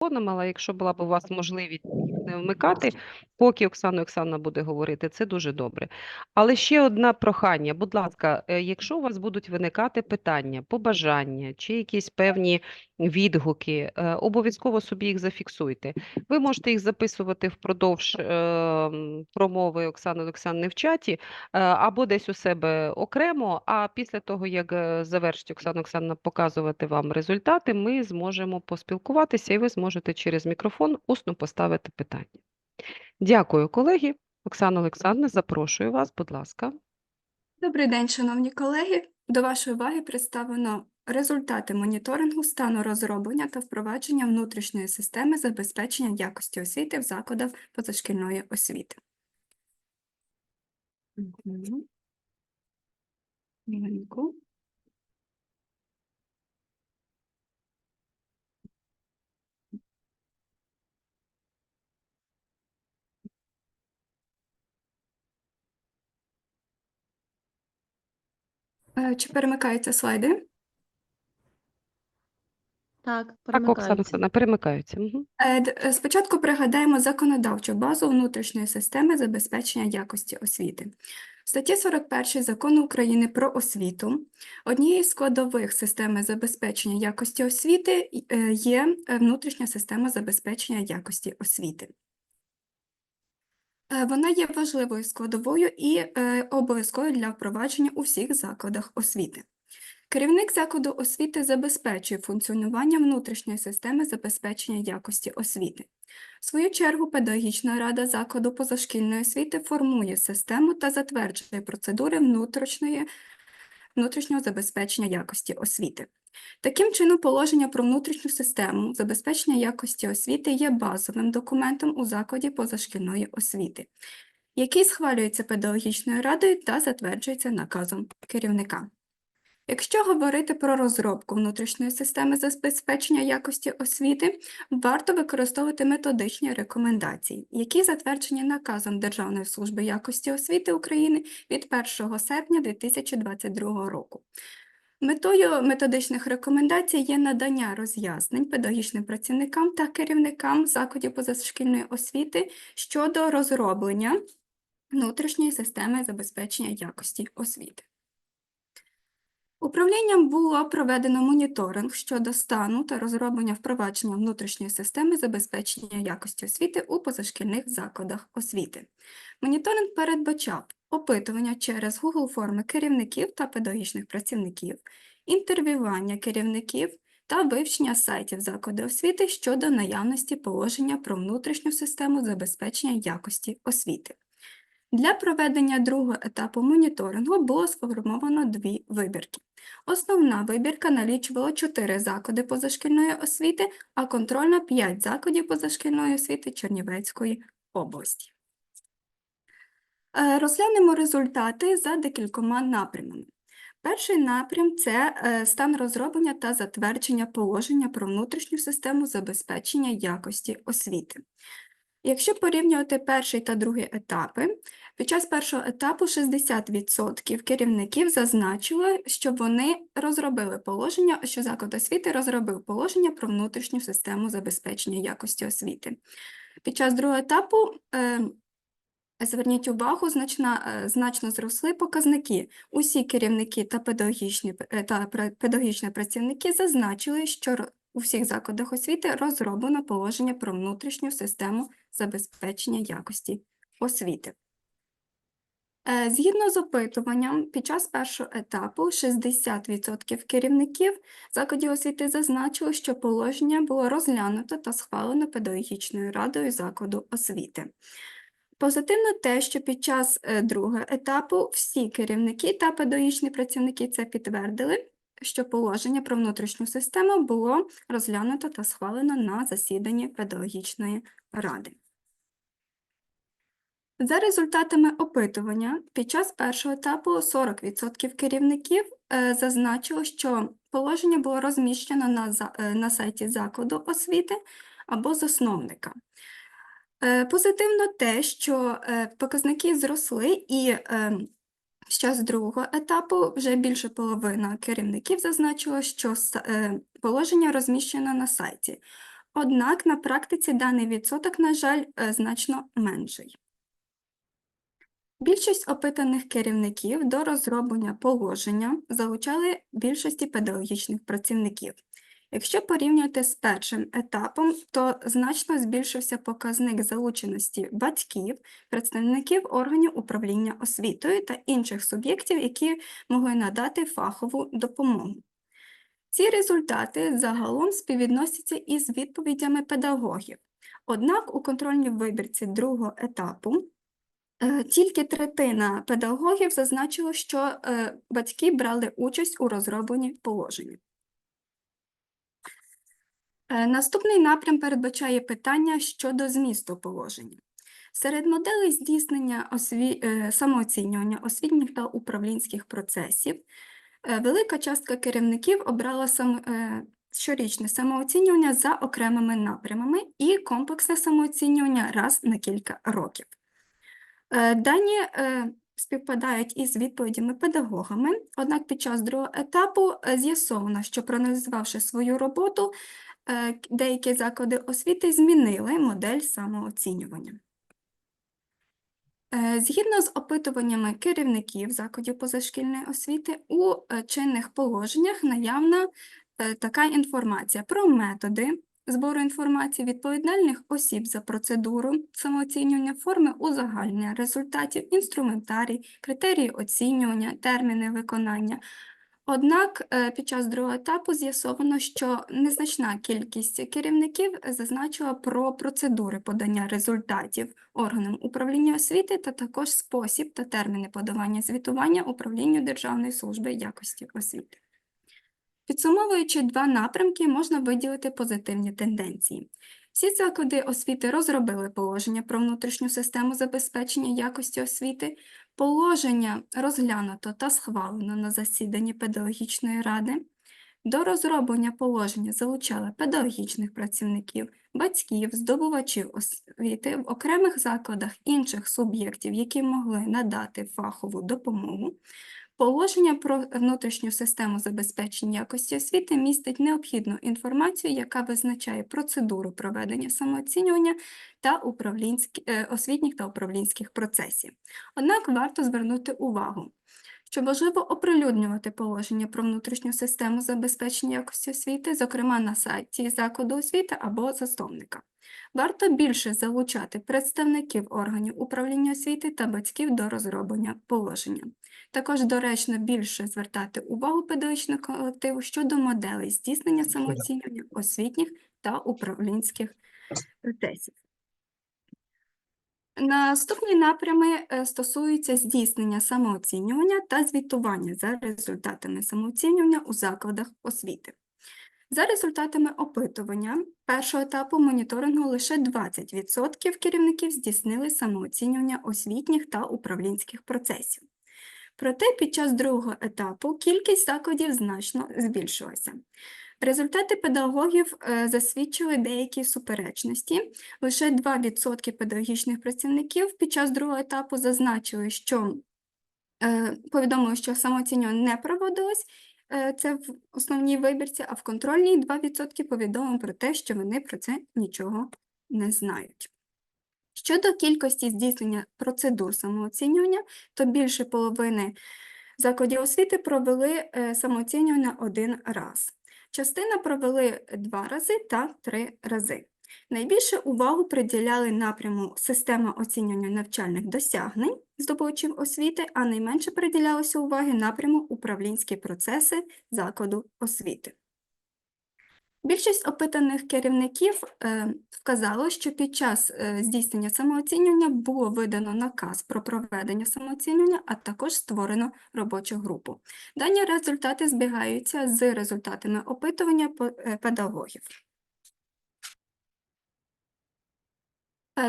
але якщо була б у вас можливість їх не вмикати, поки Оксана Оксана буде говорити, це дуже добре. Але ще одне прохання, будь ласка, е, якщо у вас будуть виникати питання, побажання чи якісь певні відгуки, е, обов'язково собі їх зафіксуйте. Ви можете їх записувати впродовж е, промови Оксани Олександрівни в чаті або десь у себе окремо, а після того, як завершить Оксана Оксанівна показувати вам результати, ми зможемо поспілкуватися і ви зможете через мікрофон усно поставити питання. Дякую, колеги. Оксана Олександровна, запрошую вас, будь ласка. Добрий день, шановні колеги. До вашої уваги представлено результати моніторингу стану розроблення та впровадження внутрішньої системи забезпечення якості освіти в закладах позашкільної освіти. Мгм. Чи перемикаються слайди? Так, Так, Оксана перемикаються. Олександровна, перемикаються. Е, е, Спочатку пригадаємо законодавчу базу внутрішньої системи забезпечення якості освіти. В статті 41 Закону України про освіту однією з складових системи забезпечення якості освіти е, є е, внутрішня система забезпечення якості освіти. Е, Вона є важливою складовою і е, обов'язковою для впровадження у всіх закладах освіти. Керівник закладу освіти забезпечує функціонування внутрішньої системи забезпечення якості освіти. В свою чергу, педагогічна рада закладу позашкільної освіти формує систему та затверджує процедури внутрішньої, внутрішнього забезпечення якості освіти. Таким чином, положення про внутрішню систему забезпечення якості освіти є базовим документом у закладі позашкільної освіти, який схвалюється педагогічною радою та затверджується наказом керівника. Якщо говорити про розробку внутрішньої системи забезпечення якості освіти, варто використовувати методичні рекомендації, які затверджені наказом Державної служби якості освіти України від 1 серпня 2022 року. Метою методичних рекомендацій є надання роз'яснень педагогічним працівникам та керівникам закладів позашкільної освіти щодо розроблення внутрішньої системи забезпечення якості освіти. Управлінням було проведено моніторинг щодо стану та розроблення впровадження внутрішньої системи забезпечення якості освіти у позашкільних закладах освіти. Моніторинг передбачав опитування через Google форми керівників та педагогічних працівників, інтерв'ювання керівників та вивчення сайтів закладу освіти щодо наявності положення про внутрішню систему забезпечення якості освіти. Для проведення другого етапу моніторингу було сформовано дві вибірки. Основна вибірка налічувала 4 заклади позашкільної освіти, а контрольна 5 закладів позашкільної освіти Чернівецької області. Е, Розглянемо результати за декількома напрямами. Перший напрям це е, стан розроблення та затвердження положення про внутрішню систему забезпечення якості освіти. Якщо порівнювати перший та другий етапи, під час першого етапу 60% керівників зазначили, що вони розробили положення, що заклад освіти розробив положення про внутрішню систему забезпечення якості освіти. Під час другого етапу е, Зверніть увагу, значна, е, значно зросли показники. Усі керівники та педагогічні, е, та педагогічні працівники зазначили, що у всіх закладах освіти розроблено положення про внутрішню систему забезпечення якості освіти. Е, Згідно з опитуванням, під час першого етапу 60% керівників закладів освіти зазначили, що положення було розглянуто та схвалено педагогічною радою закладу освіти. Позитивно те, що під час е, другого етапу всі керівники та педагогічні працівники це підтвердили, що положення про внутрішню систему було розглянуто та схвалено на засіданні педагогічної ради. За результатами опитування, під час першого етапу 40% керівників е, зазначило, що положення було розміщено на, е, на сайті закладу освіти або засновника. Е, Позитивно те, що показники зросли і е, під час другого етапу вже більше половина керівників зазначило, що е, положення розміщено на сайті. Однак на практиці даний відсоток, на жаль, е, значно менший. Більшість опитаних керівників до розроблення положення залучали більшості педагогічних працівників. Якщо порівнювати з першим етапом, то значно збільшився показник залученості батьків, представників органів управління освітою та інших суб'єктів, які могли надати фахову допомогу. Ці результати загалом співвідносяться із відповідями педагогів. Однак у контрольній вибірці другого етапу е, тільки третина педагогів зазначило, що е, батьки брали участь у розробленні положення. Е, Наступний напрям передбачає питання щодо змісту положення. Серед моделей здійснення осві... е, самооцінювання освітніх та управлінських процесів е, велика частка керівників обрала сам... щорічне самооцінювання за окремими напрямами і комплексне самооцінювання раз на кілька років. Дані співпадають із відповідями педагогами, однак під час другого етапу з'ясовано, що проаналізувавши свою роботу, деякі заклади освіти змінили модель самооцінювання. Е, Згідно з опитуваннями керівників закладів позашкільної освіти, у е, чинних положеннях наявна е, така інформація про методи збору інформації, відповідальних осіб за процедуру самооцінювання, форми узагальнення результатів, інструментарій, критерії оцінювання, терміни виконання. Однак е, під час другого етапу з'ясовано, що незначна кількість керівників зазначила про процедури подання результатів органам управління освіти та також спосіб та терміни подавання звітування управлінню Державної служби якості освіти. Підсумовуючи два напрямки, можна виділити позитивні тенденції. Всі заклади освіти розробили положення про внутрішню систему забезпечення якості освіти. Положення розглянуто та схвалено на засіданні педагогічної ради. До розроблення положення залучали педагогічних працівників, батьків, здобувачів освіти в окремих закладах інших суб'єктів, які могли надати фахову допомогу. Положення про внутрішню систему забезпечення якості освіти містить необхідну інформацію, яка визначає процедуру проведення самооцінювання та управлінські- е, освітніх та управлінських процесів. Однак варто звернути увагу, що важливо оприлюднювати положення про внутрішню систему забезпечення якості освіти, зокрема на сайті закладу освіти або засновника. Варто більше залучати представників органів управління освіти та батьків до розроблення положення. Також доречно більше звертати увагу педагогічного колективу щодо моделей здійснення самооцінювання освітніх та управлінських процесів. Наступні напрями е, стосуються здійснення самооцінювання та звітування за результатами самооцінювання у закладах освіти. За результатами опитування першого етапу моніторингу лише 20% керівників здійснили самооцінювання освітніх та управлінських процесів. Проте під час другого етапу кількість закладів значно збільшилася. Результати педагогів е, засвідчили деякі суперечності. Лише 2% педагогічних працівників під час другого етапу зазначили, що е, повідомили, що самооцінювання не проводилось, е, це в основній вибірці, а в контрольній 2% повідомили про те, що вони про це нічого не знають. Щодо кількості здійснення процедур самооцінювання, то більше половини закладів освіти провели самооцінювання один раз. Частина провели два рази та три рази. Найбільше увагу приділяли напряму система оцінювання навчальних досягнень здобувачів освіти, а найменше приділялося уваги напряму управлінські процеси закладу освіти. Більшість опитаних керівників е, вказало, що під час е, здійснення самооцінювання було видано наказ про проведення самооцінювання, а також створено робочу групу. Дані результати збігаються з результатами опитування е, педагогів.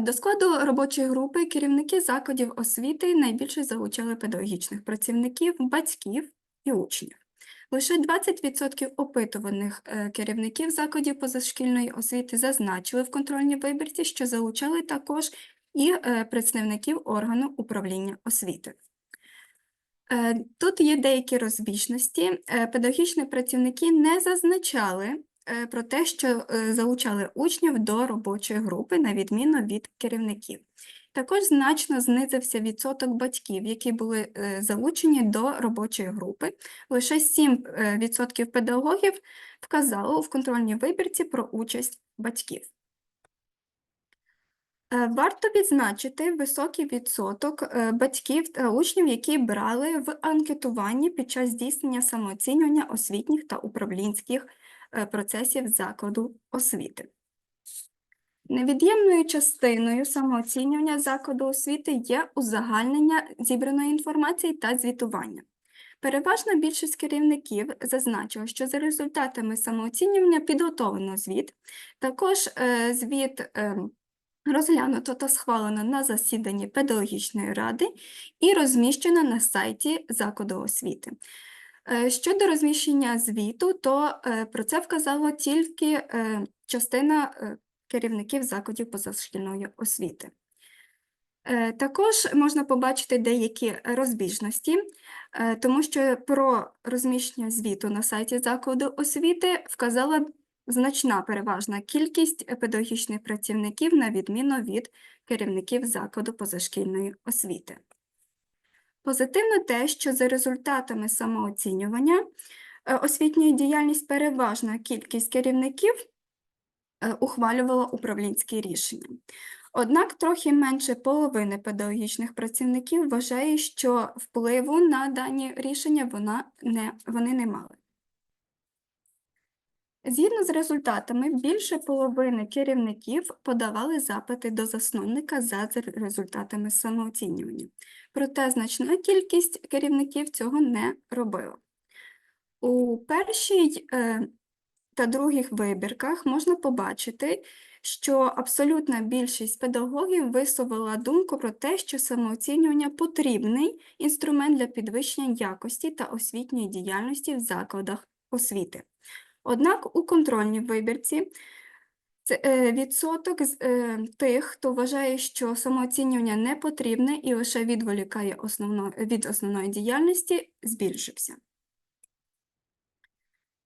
До складу робочої групи керівники закладів освіти найбільше залучали педагогічних працівників, батьків і учнів. Лише 20% опитуваних е, керівників закладів позашкільної освіти зазначили в контрольній вибірці, що залучали також і е, представників органу управління освіти. Е, Тут є деякі розбіжності. Педагогічні працівники не зазначали про те, що залучали учнів до робочої групи, на відміну від керівників. Також значно знизився відсоток батьків, які були е, залучені до робочої групи. Лише 7% педагогів вказало в контрольній вибірці про участь батьків. Е, Варто відзначити високий відсоток е, батьків та учнів, які брали в анкетуванні під час здійснення самооцінювання освітніх та управлінських е, процесів закладу освіти. Невід'ємною частиною самооцінювання закладу освіти є узагальнення зібраної інформації та звітування. Переважна більшість керівників зазначила, що за результатами самооцінювання підготовлено звіт. Також е, звіт е, розглянуто та схвалено на засіданні педагогічної ради і розміщено на сайті закладу освіти. Е, Щодо розміщення звіту, то е, про це вказала тільки е, частина е, керівників закладів позашкільної освіти. Е, Також можна побачити деякі розбіжності, е, тому що про розміщення звіту на сайті закладу освіти вказала значна переважна кількість педагогічних працівників на відміну від керівників закладу позашкільної освіти. Позитивно те, що за результатами самооцінювання е, освітньої діяльність переважна кількість керівників ухвалювала управлінські рішення. Однак трохи менше половини педагогічних працівників вважає, що впливу на дані рішення вона не, вони не мали. Згідно з результатами, більше половини керівників подавали запити до засновника за результатами самооцінювання. Проте значна кількість керівників цього не робила. У першій е, та других вибірках можна побачити, що абсолютна більшість педагогів висловила думку про те, що самооцінювання потрібний інструмент для підвищення якості та освітньої діяльності в закладах освіти. Однак у контрольній вибірці е, відсоток з е, тих, хто вважає, що самооцінювання не потрібне і лише відволікає основно, від основної діяльності, збільшився.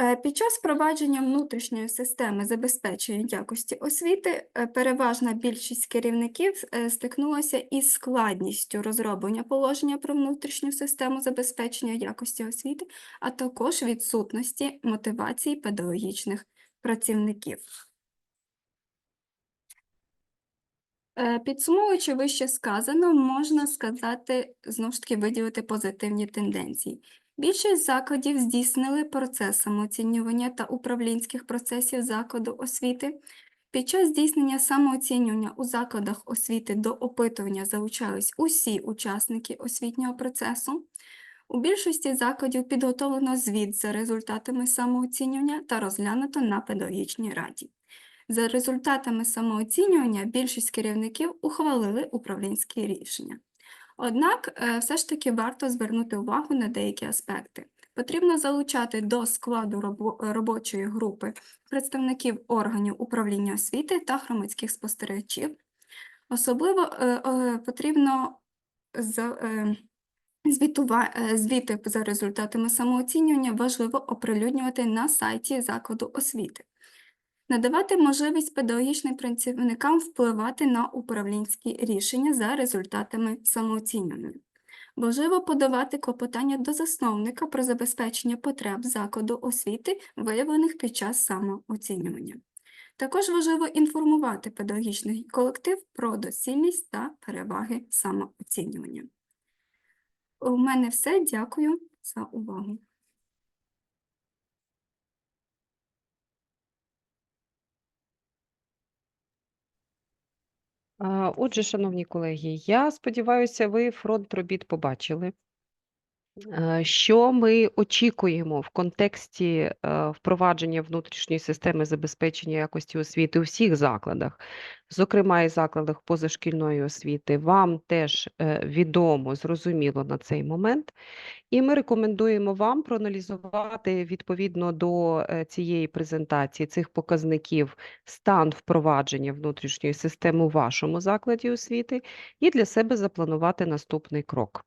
Е, Під час впровадження внутрішньої системи забезпечення якості освіти е, переважна більшість керівників е, стикнулася із складністю розроблення положення про внутрішню систему забезпечення якості освіти, а також відсутності мотивації педагогічних працівників. Підсумовуючи вище сказано, можна сказати, знову ж таки, виділити позитивні тенденції. Більшість закладів здійснили процес самооцінювання та управлінських процесів закладу освіти. Під час здійснення самооцінювання у закладах освіти до опитування залучались усі учасники освітнього процесу. У більшості закладів підготовлено звіт за результатами самооцінювання та розглянуто на педагогічній раді. За результатами самооцінювання більшість керівників ухвалили управлінські рішення. Однак, е, все ж таки варто звернути увагу на деякі аспекти. Потрібно залучати до складу робочої групи представників органів управління освіти та громадських спостерігачів. Особливо е, потрібно е, звіти за результатами самооцінювання важливо оприлюднювати на сайті закладу освіти. Надавати можливість педагогічним працівникам впливати на управлінські рішення за результатами самооцінювання. Важливо подавати клопотання до засновника про забезпечення потреб закладу освіти, виявлених під час самооцінювання. Також важливо інформувати педагогічний колектив про доцільність та переваги самооцінювання. У мене все. Дякую за увагу. Отже, шановні колеги, я сподіваюся, ви фронт робіт побачили. Е, Що ми очікуємо в контексті е, впровадження внутрішньої системи забезпечення якості освіти у всіх закладах, зокрема і закладах позашкільної освіти, вам теж е, відомо, зрозуміло на цей момент. І ми рекомендуємо вам проаналізувати відповідно до цієї презентації цих показників стан впровадження внутрішньої системи у вашому закладі освіти і для себе запланувати наступний крок.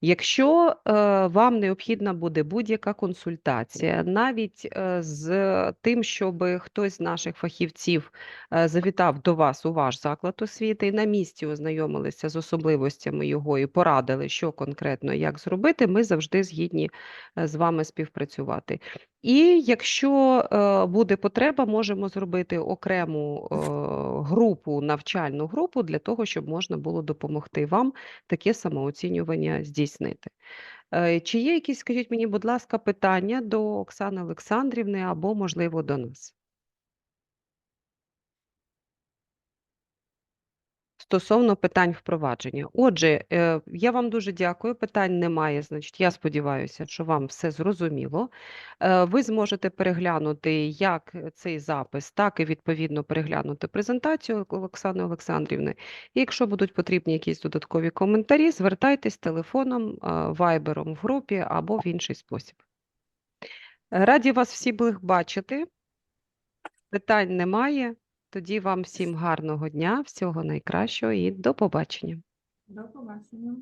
Якщо е, вам необхідна буде будь-яка консультація, навіть е, з тим, щоб хтось з наших фахівців е, завітав до вас у ваш заклад освіти і на місці ознайомилися з особливостями його і порадили, що конкретно як зробити, ми завжди згідні з вами співпрацювати. І якщо е, буде потреба, можемо зробити окрему е, групу, навчальну групу для того, щоб можна було допомогти вам таке самооцінювання здійснити. Е, Чи є якісь, скажіть мені, будь ласка, питання до Оксани Олександрівни або, можливо, до нас? Стосовно питань впровадження. Отже, е, я вам дуже дякую. Питань немає. Значить, я сподіваюся, що вам все зрозуміло. Е, Ви зможете переглянути як цей запис, так і відповідно переглянути презентацію Оксани Олександрівни. Якщо будуть потрібні якісь додаткові коментарі, звертайтесь телефоном, е, вайбером в групі або в інший спосіб. Раді вас всіх бачити. Питань немає. Тоді вам всім гарного дня, всього найкращого і до побачення. До побачення.